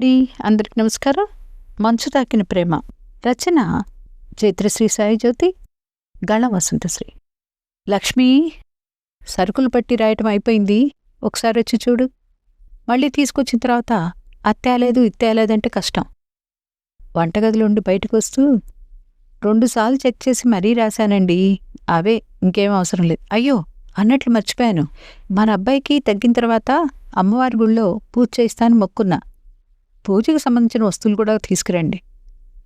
D అందరికి నమస్కారం. మంచు తాకిన ప్రేమ. రచన చైత్రశ్రీ సాయి జ్యోతి గళ వసంతశ్రీ. లక్ష్మి సరుకులు పట్టి రాయటం అయిపోయింది. ఒకసారి వచ్చి చూడు. మళ్ళీ తీసుకొచ్చిన తర్వాత అత్తేలేదు ఇత్తేలేదంటే కష్టం. వంటగదిలో ఉండి బయటకు వస్తూ రెండుసార్లు చెక్ చేసి మరీ రాశానండి. అవే ఇంకేం అవసరం లేదు. అయ్యో అన్నట్లు మర్చిపోయాను. మన అబ్బాయికి తగ్గిన తర్వాత అమ్మవారి గుళ్ళో పూజ చేయిస్తాను మొక్కున్నా. పూజకి సంబంధించిన వస్తువులు కూడా తీసుకురండి.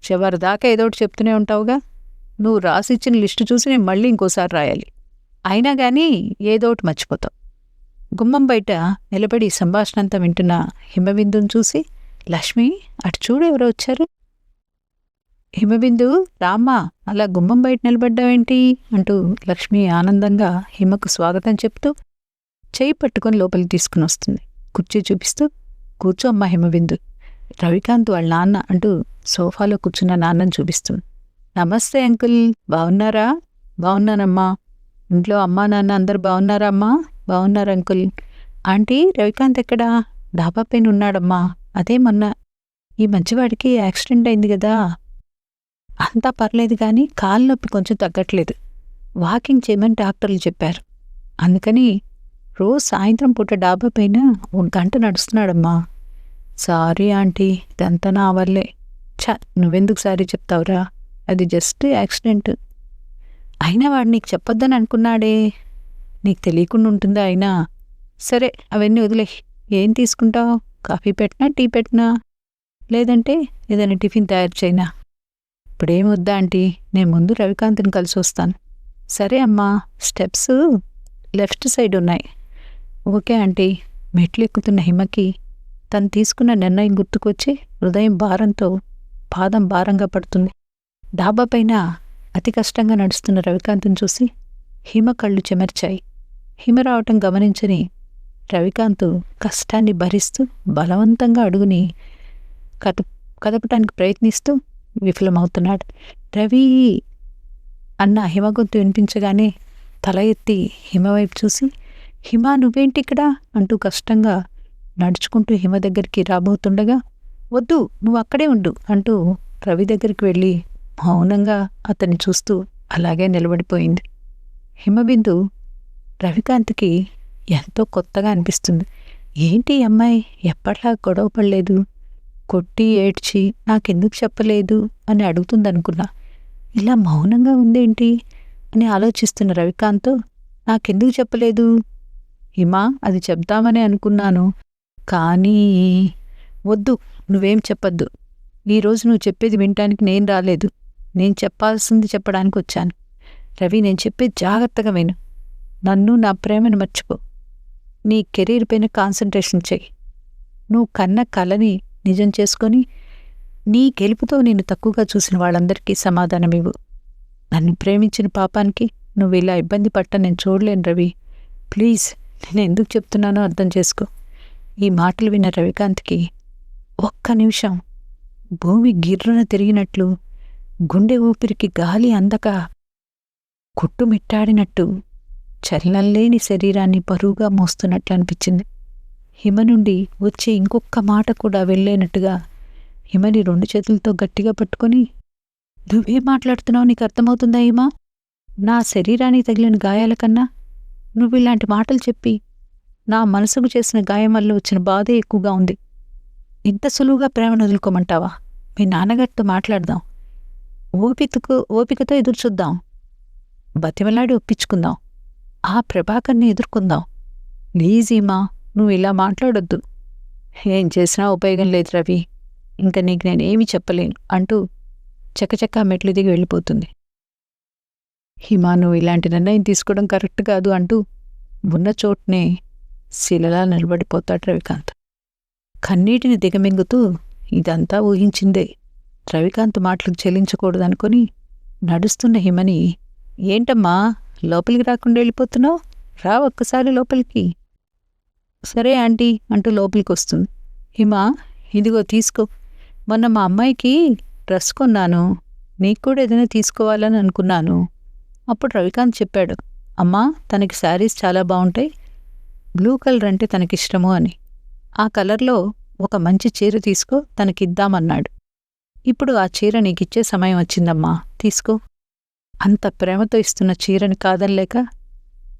చివరి దాకా ఏదో ఒకటి చెప్తూనే ఉంటావుగా. నువ్వు రాసిచ్చిన లిస్టు చూసి నేను మళ్ళీ ఇంకోసారి రాయాలి. అయినా కానీ ఏదో ఒకటి మర్చిపోతావు. గుమ్మం బయట నిలబడి సంభాషణ అంతా వింటున్న హిమబిందుని చూసి లక్ష్మి అటు చూడు ఎవరో వచ్చారు. హిమబిందు రామ్మా అలా గుమ్మం బయట నిలబడ్డావేంటి? అంటూ లక్ష్మి ఆనందంగా హిమకు స్వాగతం చెప్తూ చేయి పట్టుకొని లోపలికి తీసుకుని వస్తుంది. కుర్చీ చూపిస్తూ కూర్చో అమ్మా హిమబిందు. రవికాంత్ వాళ్ళ నాన్న అంటూ సోఫాలో కూర్చున్న నాన్నని చూపిస్తుంది. నమస్తే అంకుల్ బాగున్నారా? బాగున్నానమ్మా. ఇంట్లో అమ్మా నాన్న అందరు బాగున్నారా అమ్మా? బాగున్నారు అంకుల్. ఆంటీ రవికాంత్ ఎక్కడా? డాబా పైన ఉన్నాడమ్మా. అదే మొన్న. ఈ మంచివాడికి యాక్సిడెంట్ అయింది కదా. అంతా పర్లేదు కానీ కాలు నొప్పి కొంచెం తగ్గట్లేదు. వాకింగ్ చేయమని డాక్టర్లు చెప్పారు. అందుకని రోజు సాయంత్రం పూట డాబా పైన ఒక గంట నడుస్తున్నాడమ్మా. సారీ ఆంటీ ఇదంతా నా వల్లే. ఛ నువ్వెందుకు సారీ చెప్తావురా? అది జస్ట్ యాక్సిడెంట్ అయినా వాడు నీకు చెప్పొద్దని అనుకున్నాడే. నీకు తెలియకుండా ఉంటుందా అయినా? సరే అవన్నీ వదిలే. ఏం తీసుకుంటావు? కాఫీ పెట్టినా టీ పెట్టినా? లేదంటే ఏదైనా టిఫిన్ తయారు చేయనా? ఇప్పుడేం వద్దా ఆంటీ? నేను ముందు రవికాంత్ని కలిసి వస్తాను. సరే అమ్మా. స్టెప్స్ లెఫ్ట్ సైడ్ ఉన్నాయి. Okay aunty. మెట్లు ఎక్కుతున్న హిమకి తను తీసుకున్న నిర్ణయం గుర్తుకొచ్చి హృదయం భారంతో పాదం భారంగా పడుతుంది. డాబా పైన అతి కష్టంగా నడుస్తున్న రవికాంత్ని చూసి హిమ కళ్ళు చెమర్చాయి. హిమ రావటం గమనించని రవికాంత్ కష్టాన్ని భరిస్తూ బలవంతంగా అడుగుని కద కదపటానికి ప్రయత్నిస్తూ విఫలమవుతున్నాడు. రవి అన్న హిమ గొంతు వినిపించగానే తల ఎత్తి హిమ వైపు చూసి హిమ నువ్వేంటి ఇక్కడ అంటూ కష్టంగా నడుచుకుంటూ హిమ దగ్గరికి రాబోతుండగా వద్దు నువ్వు అక్కడే ఉండు అంటూ రవి దగ్గరికి వెళ్ళి మౌనంగా అతన్ని చూస్తూ అలాగే నిలబడిపోయింది. హిమబిందు రవికాంత్కి ఎంతో కొత్తగా అనిపిస్తుంది. ఏంటి అమ్మాయి? ఎప్పట్లా గొడవ పడలేదు? కొట్టి ఏడ్చి నాకెందుకు చెప్పలేదు? అని అడుగుతుందనుకున్నా. ఇలా మౌనంగా ఉందేంటి? అని ఆలోచిస్తున్న రవికాంత్ నాకెందుకు చెప్పలేదు? హిమా అది చెప్తామని అనుకున్నాను. కానీ వద్దు నువ్వేం చెప్పొద్దు. ఈరోజు నువ్వు చెప్పేది వినటానికి నేను రాలేదు. నేను చెప్పాల్సింది చెప్పడానికి వచ్చాను. రవి నేను చెప్పేది జాగ్రత్తగా విను. నన్ను నా ప్రేమను మర్చిపో. నీ కెరీర్ పైన కాన్సన్ట్రేషన్ చెయ్యి. నువ్వు కన్న కలని నిజం చేసుకొని నీ గెలుపుతో నేను తక్కువగా చూసిన వాళ్ళందరికీ సమాధానమివ్వు నన్ను ప్రేమించిన పాపానికి నువ్వు ఇలా ఇబ్బంది పట్ట నేను చూడలేను రవి. ప్లీజ్ నేను ఎందుకు చెప్తున్నానో అర్థం చేసుకో. ఈ మాటలు విన్న రవికాంత్కి ఒక్క నిమిషం. భూమి గిర్రున తిరిగినట్లు గుండె ఊపిరికి గాలి అందక కొట్టుమిట్టాడినట్టు చలనంలేని శరీరాన్ని బరువుగా మోస్తున్నట్లు అనిపించింది హిమ నుండి వచ్చే ఇంకొక్క మాట కూడా వెళ్ళేనట్టుగా హిమని రెండు చేతులతో గట్టిగా పట్టుకొని నువ్వే మాట్లాడుతున్నావు? నీకు అర్థమవుతుందా హిమా? నా శరీరానికి తగిలిన గాయాల కన్నా నువ్వు ఇలాంటి మాటలు చెప్పి నా మనసుకు చేసిన గాయం వల్ల వచ్చిన బాధే ఎక్కువగా ఉంది. ఇంత సులువుగా ప్రేమను వదులుకోమంటావా? మీ నాన్నగారితో మాట్లాడదాం. ఓపికకు ఓపికతో ఎదురు చూద్దాం. బతిమలాడి ఒప్పించుకుందాం. ఆ ప్రభాకర్ని ఎదుర్కొందాం. ప్లీజీమా నువ్వు ఇలా మాట్లాడొద్దు. ఏం చేసినా ఉపయోగం లేదు రవి. ఇంక నీకు నేనేమీ చెప్పలేను అంటూ చక్కచక్క మెట్లు దిగి వెళ్ళిపోతుంది. హిమా నువ్వు ఇలాంటి నిర్ణయం తీసుకోవడం కరెక్ట్ కాదు అంటూ ఉన్న చోట్నే శిలలా నిలబడిపోతాడు రవికాంత్. కన్నీటిని దిగమింగుతూ ఇదంతా ఊహించిందే. రవికాంత్ మాటలకు చెల్లించకూడదనుకొని నడుస్తున్న హిమని ఏంటమ్మా లోపలికి రాకుండా వెళ్ళిపోతున్నావు? రా ఒక్కసారి లోపలికి. సరే ఆంటీ అంటూ లోపలికి వస్తుంది హిమ ఇదిగో తీసుకో. మొన్న మా అమ్మాయికి డ్రెస్ కొన్నాను. నీకు కూడా ఏదైనా తీసుకోవాలని అనుకున్నాను. అప్పుడు రవికాంత్ చెప్పాడు అమ్మా తనకి శారీస్ చాలా బాగుంటాయి. బ్లూ కలర్ అంటే తనకిష్టము అని. ఆ కలర్లో ఒక మంచి చీర తీసుకో తనకిద్దామన్నాడు. ఇప్పుడు ఆ చీర నీకిచ్చే సమయం వచ్చిందమ్మా తీసుకో. అంత ప్రేమతో ఇస్తున్న చీరని కాదనలేక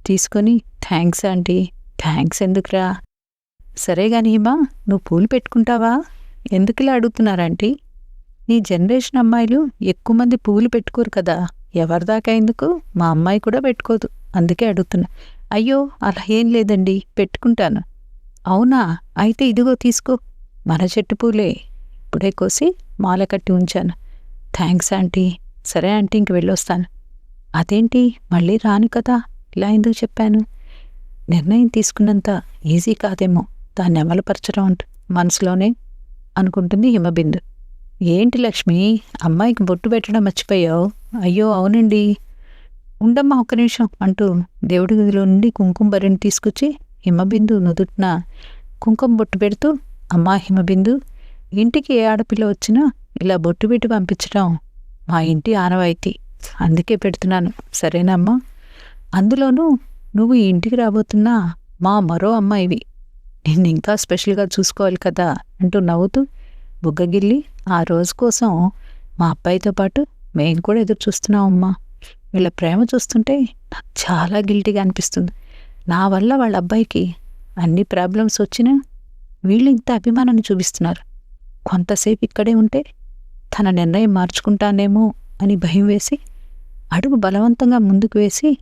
తీసుకొని థ్యాంక్స్ ఆంటీ థ్యాంక్స్ ఎందుకురా? సరే గాని నువ్వు పూలు పెట్టుకుంటావా? ఎందుకులా అడుగుతున్నారంటీ నీ జనరేషన్ అమ్మాయిలు ఎక్కువ మంది పూలు పెట్టుకోరు కదా ఎవరిదాకా ఎందుకు? మా అమ్మాయి కూడా పెట్టుకోదు అందుకే అడుగుతున్నా. అయ్యో అలా ఏం లేదండి పెట్టుకుంటాను. అవునా? అయితే ఇదిగో తీసుకో. మన చెట్టు పూలే. ఇప్పుడే కోసి మాల కట్టి ఉంచాను. Thanks aunty. సరే ఆంటీ ఇంక వెళ్ళొస్తాను. అదేంటి? మళ్ళీ రాను కదా? ఇలా ఎందుకు చెప్పాను? నిర్ణయం తీసుకున్నంత ఈజీ కాదేమో. దాన్ని అమలుపరచడం అంటు మనసులోనే అనుకుంటుంది హిమబిందు. ఏంటి లక్ష్మి? అమ్మాయికి బొట్టు పెట్టడం మర్చిపోయావు? అయ్యో అవునండి. ఉండమ్మా ఒక్క నిమిషం అంటూ దేవుడి గదిలో నుండి కుంకుమ బరిని తీసుకొచ్చి హిమబిందు నుదుటిన కుంకుమ బొట్టు పెడుతూ అమ్మా హిమబిందు ఇంటికి ఏ ఆడపిల్ల వచ్చినా ఇలా బొట్టు పెట్టి పంపించడం మా ఇంటి ఆనవాయితీ. అందుకే పెడుతున్నాను. సరేనమ్మా? అందులోనూ నువ్వు ఈ ఇంటికి రాబోతున్నా మా మరో అమ్మాయివి నిన్ను ఇంకా స్పెషల్గా చూసుకోవాలి కదా అంటూ నవ్వుతూ బుగ్గగిల్లి ఆ రోజు కోసం మా అబ్బాయితో పాటు మేము కూడా ఎదురు చూస్తున్నామమ్మా వీళ్ళ ప్రేమ చూస్తుంటే నాకు చాలా గిల్టీగా అనిపిస్తుంది. నా వల్ల వాళ్ళ అబ్బాయికి అన్ని ప్రాబ్లమ్స్ వచ్చినా వీళ్ళు ఇంత అభిమానాన్ని చూపిస్తున్నారు. కొంతసేపు ఇక్కడే ఉంటే తన నిర్ణయం మార్చుకుంటానేమో అని భయం వేసి అడుగు బలవంతంగా ముందుకు వేసి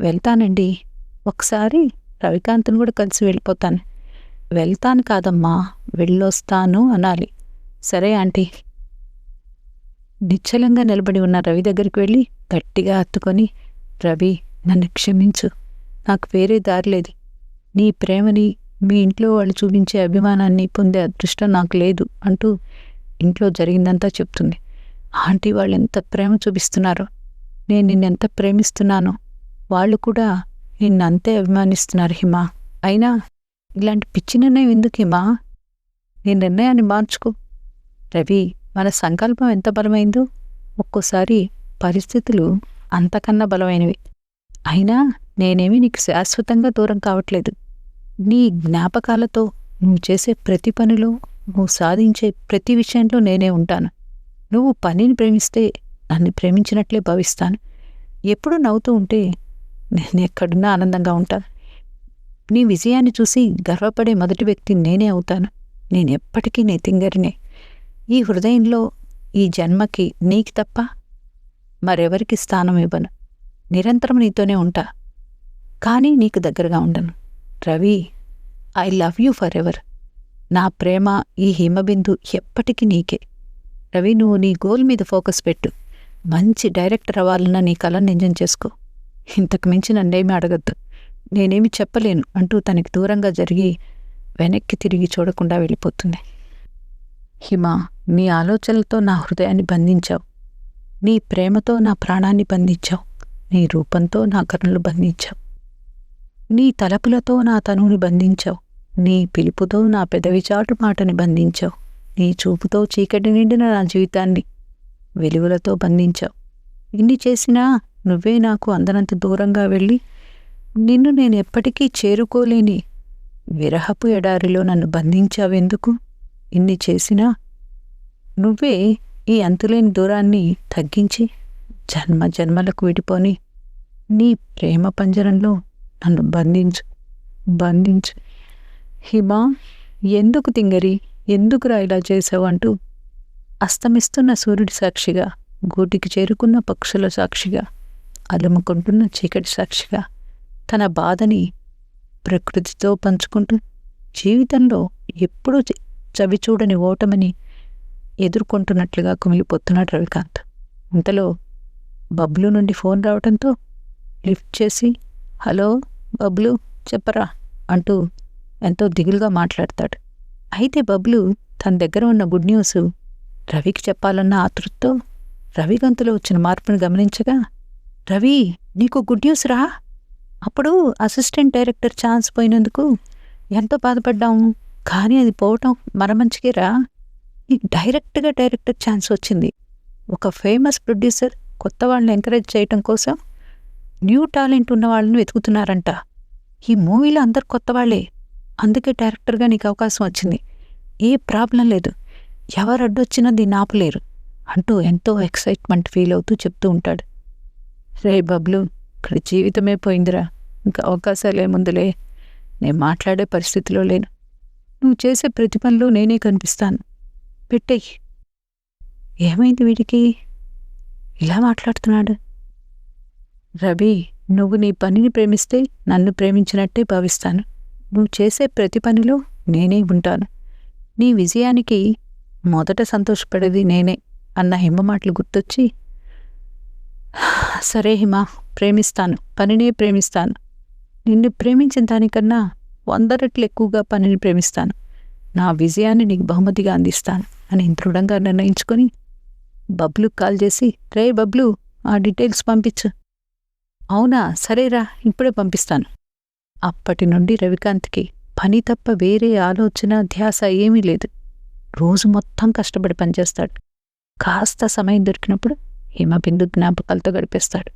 వెళ్తానండి. ఒకసారి రవికాంత్ని కూడా కలిసి వెళ్ళిపోతాను. వెళ్తాను కాదమ్మా. వెళ్ళొస్తాను అనాలి. సరే ఆంటీ. నిశ్చలంగా నిలబడి ఉన్న రవి దగ్గరికి వెళ్ళి గట్టిగా హత్తుకొని రవి నన్ను క్షమించు. నాకు వేరే దారి లేదు. నీ ప్రేమని మీ ఇంట్లో వాళ్ళు చూపించే అభిమానాన్ని పొందే అదృష్టం నాకు లేదు అంటూ ఇంట్లో జరిగిందంతా చెప్తుంది. ఆంటీ వాళ్ళు ఎంత ప్రేమ చూపిస్తున్నారో. నేను నిన్నెంత ప్రేమిస్తున్నానో. వాళ్ళు కూడా నిన్నంతే అభిమానిస్తున్నారు హిమా. అయినా ఇలాంటి పిచ్చి నిర్ణయం ఎందుకు హిమా? నీ నిర్ణయాన్ని మార్చుకో. రవి మన సంకల్పం ఎంత బలమైందో? ఒక్కోసారి పరిస్థితులు అంతకన్నా బలమైనవి. అయినా నేనేమీ నీకు శాశ్వతంగా దూరం కావట్లేదు. నీ జ్ఞాపకాలతో నువ్వు చేసే ప్రతి పనిలో నువ్వు సాధించే ప్రతి విషయంలో నేనే ఉంటాను. నువ్వు పనిని ప్రేమిస్తే నన్ను ప్రేమించినట్లే భావిస్తాను. ఎప్పుడూ నవ్వుతూ ఉంటే నేను ఎక్కడున్నా ఆనందంగా ఉంటాను నీ విజయాన్ని చూసి గర్వపడే మొదటి వ్యక్తి నేనే అవుతాను. నేనెప్పటికీ నీ తింగరినే. ఈ హృదయంలో ఈ జన్మకి నీకు తప్ప మరెవరికి స్థానం ఇవ్వను. నిరంతరం నీతోనే ఉంటా. కానీ నీకు దగ్గరగా ఉండను. Ravi I love you forever నా ప్రేమ ఈ హిమబిందు ఎప్పటికీ నీకే. రవి నువ్వు నీ గోల్ మీద ఫోకస్ పెట్టు. మంచి డైరెక్టర్ అవ్వాలన్న నీ కళను నిజం చేసుకో. ఇంతకు మించి నన్నేమి అడగద్దు. నేనేమి చెప్పలేను అంటూ తనకి దూరంగా జరిగి వెనక్కి తిరిగి చూడకుండా వెళ్ళిపోతుంది. హిమ నీ ఆలోచనలతో నా హృదయాన్ని బంధించావు. నీ ప్రేమతో నా ప్రాణాన్ని బంధించావు. నీ రూపంతో నా కరుణలు బంధించావు. నీ తలపులతో నా తనువుని బంధించావు. నీ పిలుపుతో నా పెదవిచాటు మాటని బంధించావు. నీ చూపుతో చీకటి నిండిన నా జీవితాన్ని వెలుగులతో బంధించావు. ఇన్ని చేసినా నువ్వే నాకు అందనంత దూరంగా వెళ్ళి నిన్ను నేను ఎప్పటికీ చేరుకోలేని విరహపు ఎడారిలో నన్ను బంధించావెందుకు? ఇన్ని చేసినా నువ్వే ఈ అంతులేని దూరాన్ని తగ్గించి జన్మ జన్మలకు విడిపోని నీ ప్రేమ పంజరంలో నన్ను బంధించు బంధించు. హిమా ఎందుకు తింగరి ఎందుకురా ఇలా చేసావు అంటూ అస్తమిస్తున్న సూర్యుడి సాక్షిగా గూటికి చేరుకున్న పక్షుల సాక్షిగా అలుముకుంటున్న చీకటి సాక్షిగా తన బాధని ప్రకృతితో పంచుకుంటూ జీవితంలో ఎప్పుడూ చవిచూడని ఓటమని ఎదుర్కొంటున్నట్లుగా కుమిలిపోతున్నాడు రవికాంత్. ఇంతలో బబ్లు నుండి ఫోన్ రావడంతో లిఫ్ట్ చేసి హలో బబ్లు చెప్పరా? అంటూ ఎంతో దిగులుగా మాట్లాడతాడు. అయితే బబ్లు తన దగ్గర ఉన్న గుడ్ న్యూస్ రవికి చెప్పాలన్న ఆతృతతో రవి గంతులో వచ్చిన మార్పును గమనించగా రవి నీకు గుడ్ న్యూస్ రా. అప్పుడు అసిస్టెంట్ డైరెక్టర్ ఛాన్స్ పోయినందుకు ఎంతో బాధపడ్డాము కానీ అది పోవటం మన మంచికే రా డైరెక్ట్గా డైరెక్టర్ ఛాన్స్ వచ్చింది. ఒక ఫేమస్ ప్రొడ్యూసర్ కొత్త వాళ్ళని ఎంకరేజ్ చేయటం కోసం న్యూ టాలెంట్ ఉన్న వాళ్ళని వెతుకుతున్నారంట. ఈ మూవీలో అందరు కొత్త వాళ్ళే. అందుకే డైరెక్టర్గా నీకు అవకాశం వచ్చింది. ఏ ప్రాబ్లం లేదు. ఎవరు అడ్డొచ్చినా దీన్ని ఆపలేరు. అంటూ ఎంతో ఎక్సైట్మెంట్ ఫీల్ అవుతూ చెప్తూ ఉంటాడు. రే బబ్లు ఇక్కడ జీవితమే పోయిందిరా. ఇంకా అవకాశాలేముందులే నేను మాట్లాడే పరిస్థితిలో లేను. నువ్వు చేసే ప్రతి పనిలో నేనే కనిపిస్తాను. పెట్టేయి. ఏమైంది వీడికి? ఇలా మాట్లాడుతున్నాడు. రవి నువ్వు నీ పనిని ప్రేమిస్తే నన్ను ప్రేమించినట్టే భావిస్తాను. నువ్వు చేసే ప్రతి పనిలో నేనే ఉంటాను. నీ విజయానికి మొదట సంతోషపడేది నేనే అన్న హిమ మాటలు గుర్తొచ్చి సరే హిమ ప్రేమిస్తాను. పనినే ప్రేమిస్తాను. నిన్ను ప్రేమించిన దానికన్నా వంద రెట్లు ఎక్కువగా పనిని ప్రేమిస్తాను. నా విజయాన్ని నీకు బహుమతిగా అందిస్తాను అని దృఢంగా నిర్ణయించుకొని బబ్లుకి కాల్ చేసి రే బబ్లు ఆ డీటెయిల్స్ పంపించు. అవునా సరేరా ఇప్పుడే పంపిస్తాను. అప్పటి నుండి రవికాంత్కి పని తప్ప వేరే ఆలోచన ధ్యాస ఏమీ లేదు. రోజు మొత్తం కష్టపడి పనిచేస్తాడు. కాస్త సమయం దొరికినప్పుడు హిమబిందు జ్ఞాపకాలతో గడిపేస్తాడు.